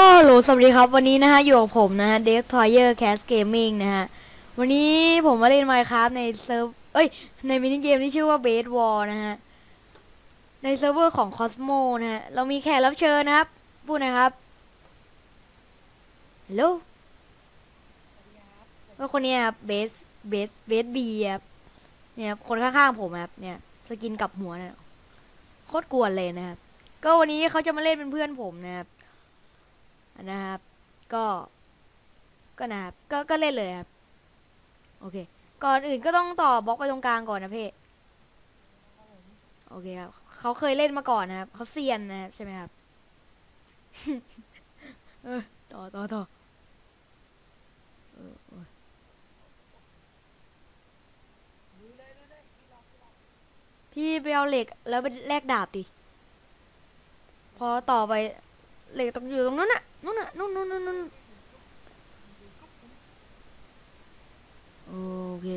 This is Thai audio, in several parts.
ก็โหลสวัสดีครับ วันนี้นะฮะอยู่กับผมนะฮะ d e v t o y e r Cast Gaming นะฮะ วันนี้ผมมาเล่น Minecraft ในเซิร์ฟเอ้ย ในมินิเกมที่ชื่อว่า Base War นะฮะ ในเซิร์ฟเวอร์ของ Cosmo นะฮะ เรามีแขกรับเชิญนะครับ พูดนะครับฮัลโหลว่าคนนี้ครับเบสเบสเบสบีครับเนี่ยครับคนข้างๆผมครับเนี่ย สกินกับหัวเนี่ยโคตรกวนเลยนะครับ ก็วันนี้เขาจะมาเล่นเป็นเพื่อนผมนะครับ นะครับ ก็ก็นะครับก็ก็เล่นเลยครับโอเค ก่อนอื่นก็ต้องต่อบล็อกไปตรงกลางก่อนนะเพ่โอเคครับเขาเคยเล่นมาก่อนนะครับเขาเซียนนะครับใช่ไหมครับเออต่อต่อต่อพี่ไปเอาเหล็กแล้วไปแลกดาบดิพอต่อไป เหล็กต้องอยู่ตรงนั้นน่ะนู่นน่ะนู่นนู่นนู่นโอเค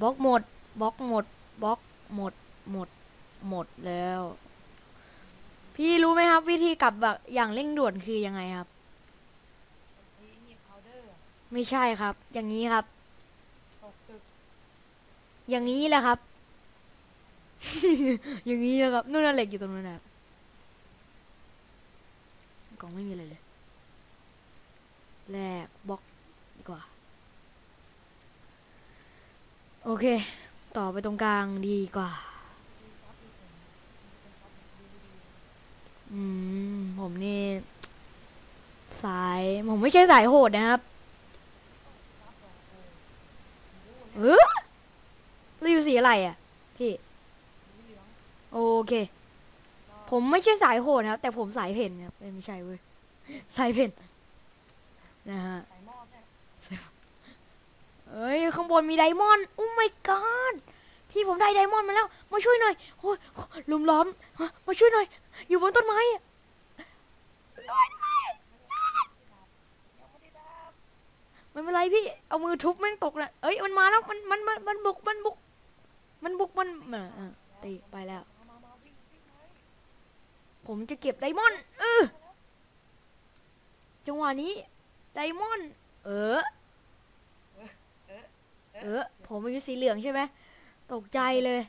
บล็อกหมดบล็อกหมดบล็อกหมดหมดหมดแล้ว พี่รู้ไหมครับ วิธีกลับแบบอย่างเร่งด่วนคือยังไงครับ ไม่ใช่ครับ อย่างนี้ครับ อย่างนี้แหละครับ อย่างนี้นะครับนู่นน่ะเหล็กอยู่ตรงนั้นนะ กล่องไม่มีอะไรเลย แลกบล็อกดีกว่า โอเค ต่อไปตรงกลางดีกว่า อืม ผมนี่ สาย ผมไม่ใช่สายโหดนะครับเออ้โหเออเราอยู่สีอะไรอะ พี่ โอเค ผมไม่ใช่สายโหดนะครับ แต่ผมสายเพ่นครับเอ้ยไม่ใช่เว้ยสายเพ่นนะฮะส่หม้อแท้เอ้ยข้างบนมีไดมอนด์โอ้ my god พี่ผมได้ไดมอนด์มาแล้ว มาช่วยหน่อยโอ้ยลุมล้อมมาช่วยหน่อย อยู่บนต้นไม้ไม่ได้ดับไม่เป็นไรพี่ เอามือทุบแม่งตกนะเอ้ยมันมาแล้วมันมันมันมันบุกมันบุก มันบุกมันออเออตีไปแล้ว มามามาวิ่งวิ่งเลย ผมจะเก็บไดมอนด์เออจังหวะนี้ไดมอนด์เออ เออ ผมเป็นสีเหลืองใช่ไหมตกใจเลย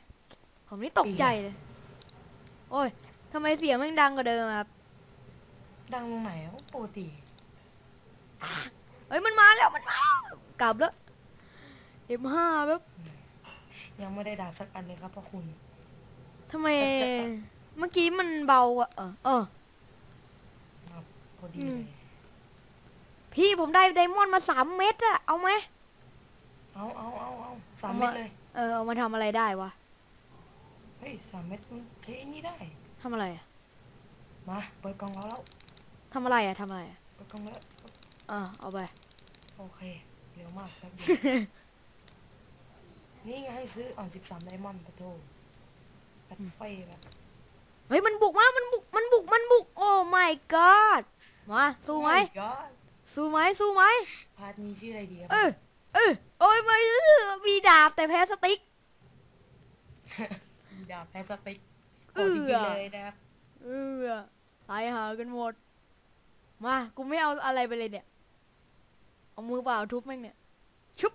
ผมนี่ตกใจเลย โอ้ยทำไมเสียงแม่งดังกว่าเดิมอะครับ ดังตรงไหนวะปกติเฮ้ยมันมาแล้วมันมาแล้วกลับแล้ว M5 แบบยังไม่ได้ดับสักอันเลยครับพ่อคุณทำไมจะ เมื่อกี้มันเบาอะเออเออครับพอดีอืมเลยพี่ผมได้ไดมอนด์มาสามเม็ดอะเอาไหมเอาเอาเอาเอาสามเม็ดเลยเออเอามาทำอะไรได้วะเฮ้ยสามเม็ดมันใช้ไอ้นี่ได้ ทำอะไรอะมาเปิดกล่องเราแล้วทำอะไรอะทำอะไรอะเปิดกล่องแล้วอ่าเอาไปโอเคเร็วมากครับเดียวนี่ไงให้ซื้ออ่อนสิบสามไดมอนด์ปะโทแฟตไฟแบบ เฮ้ยมันบุกมามันบุก มันบุก มันบุก โอ้ my god มา สู้ไหม Oh my god สู้ไหม สู้ไหม พาร์ทนี้ชื่ออะไรดีครับเออเออโอ้ยไม่มีดาบแต่แพ้สติ๊กดาบแพลสติกเอโอ้อจริงๆเลยนะครับ เออตายหากันหมด มา กูไม่เอาอะไรไปเลยเนี่ย เอามือเปล่าทุบแม่งเนี่ย ชุบ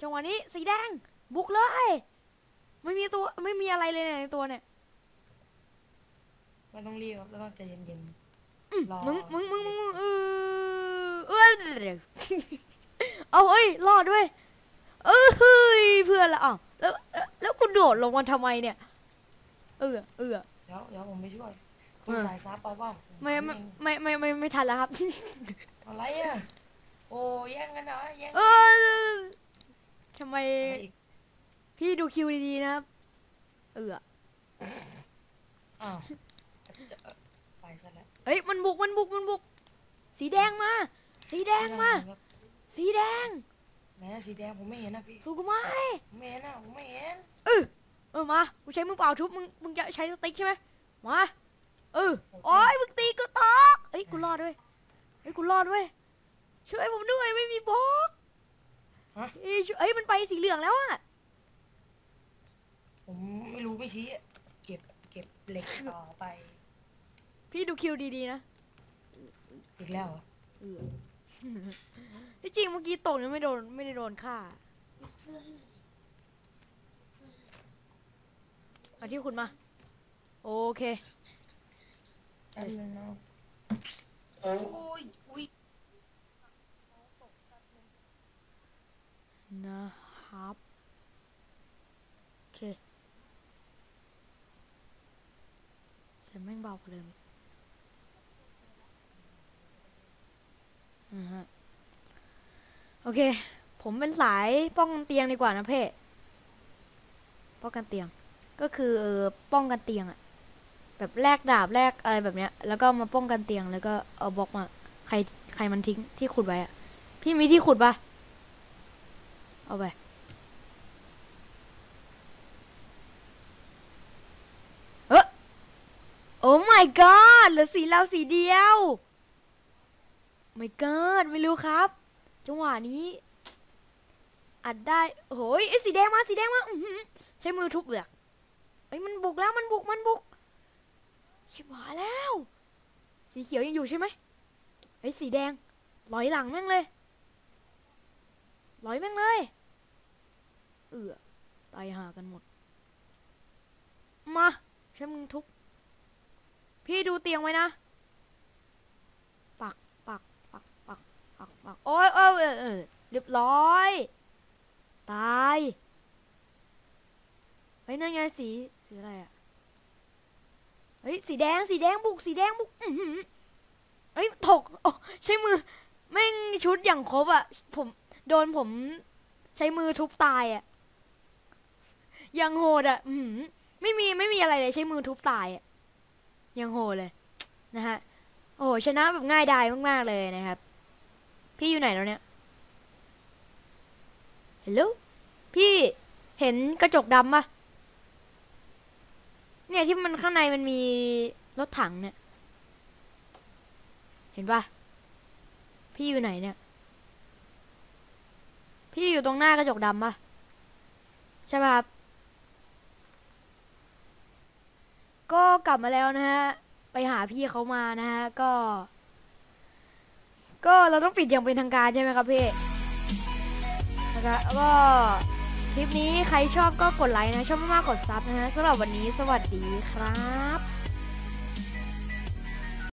จังหวะนี้สีแดง บุกเลย ไม่มีตัว ไม่มีอะไรเลยเนี่ยในตัวเนี่ย ไม่ต้องรีบครับแล้วต้องใจเย็นอืมรอมึงมึงมึงมึงมึงเออเออเอาเฮ้ยรอดด้วยเออเฮ้ยเพื่อนละอ้าวแล้วแล้วแล้วกูโดดลงมาทำไมเนี่ย เออเออๆเดี๋ยวเดี๋ยวผมไปช่วยคุณเออสายซับเอาเปล่าไม่ผไม่เองไม่ไม่ไม่ไม่ทันแล้วครับ อะไรอะโอ้แย่งกันนะแย่งเอกันอทำไมอะไรอีกพี่ดูคิวดีๆนะครับ เอออ้าวจะเอ่อไป ซะแล้วเฮ้ยมันบุกมันบุกมันบุก สีแดงมา สีแดงมาครับสีแดงไหนอะสีแดงผมไม่เห็นนะพี่สู้กูไหมผมไม่เห็นนะผมไม่เห็นเออเออมากูใช้มือเปล่าทุบมึงมึงจะใช้สติ๊กใช่ไหมมาเออโอ้ยมึงตีกูตอกเฮ้ยกูรอดด้วยเฮ้ยกูรอดด้วยช่วยผมด้วยไม่มีบล็อกฮะเอ้ยช่วยเฮ้ยมันไปสีเหลืองแล้วอะผมไม่รู้ไม่ชี้อะเก็บเก็บเหล็กต่อไป พี่ดูคิวดีๆนะอีกแล้วเหรอเออที่จริงเมื่อกี้ตกเนี่ยไม่โดนไม่ได้โดนฆ่ามาที่คุณมา โอเค แป๊บนึงนะโอ้ยอุ้ยนะครับโอเคเสียงแม่งเบากว่าเดิมอีกอือฮะ โอ เค ผมเป็นสายป้องกันเตียงดีกว่านะเพ่ป้องกันเตียง ก็คือเออป้องกันเตียงอะแบบแลกดาบแลกอะไรแบบเนี้ย แล้วก็มาป้องกันเตียงแล้วก็เอาบล็อกมา ใครใครมันทิ้งที่ขุดไว้อะพี่มีที่ขุดปะเอาไปเออโอ้ my god เหลือสีเราสีเดียว my god ไม่รู้ครับ จังหวะนี้อัดได้โอ้ยไอ้สีแดงมาสีแดงมาใช้มือทุบเลือกเอ้มันบุกแล้วมันบุกมันบุกชิบหายแล้ว สีเขียวยังอยู่ใช่ไหมไอ้สีแดงลอยหลังแม่งเลยลอยแม่งเลย เอือตายหากันหมด มาใช้มือทุบพี่ดูเตียงไว้นะ ปัก ปัก ปัก ปัก ปัก ปัก โอ้ยโอ้ย เออเรียบร้อย ตายเฮ้ยนั่นไงสีสีอะไรอะเฮ้ยสีแดงสีแดงบุกสีแดงบุกอือหือเฮ้ยถกโอ้ใช้มือแม่งชุดอย่างครบอะ ผมโดนผมใช้มือทุบตายอะยังโหดอะอือหือไม่มีไม่มีอะไรเลยใช้มือทุบตายอะยังโหดเลย นะฮะ โอ้ชนะแบบง่ายดายมากๆเลยนะครับ พี่อยู่ไหนแล้วเนี่ย ฮัลโหลพี่เห็นกระจกดำปะเนี่ยที่มันข้างในมันมีรถถังเนี่ย เห็นปะพี่อยู่ไหนเนี่ย พี่อยู่ตรงหน้ากระจกดำปะใช่ปะครับ ก็กลับมาแล้วนะฮะ ไปหาพี่เขามานะฮะ ก็ ก็เราต้องปิดอย่างเป็นทางการใช่ไหมครับพี่ นะคะก็คลิปนี้ใครชอบก็กดไลค์นะ ชอบไม่มากกดซับนะฮะสำหรับวันนี้สวัสดีครับ